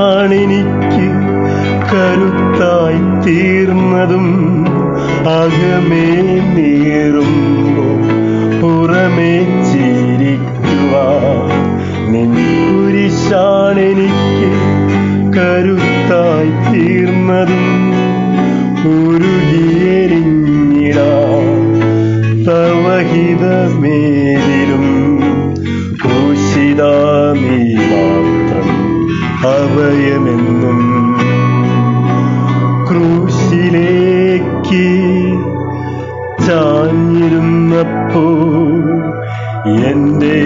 ആണെനിക്ക് കരുത്തായി തീർന്നതും അകമേ നീറുമ്പോ പുറമേ ചിരിക്കുവാൻ. നിൻകുരിശാണെനിക്ക് കരുത്തായി തീർന്നതും ഉരുകിയെരിഞ്ഞിടാ തവഹിതമേലിലും ഹൃദയമെന്നും ക്രൂശിലേക്ക് ചാഞ്ഞിരുന്നപ്പോ എന്റെ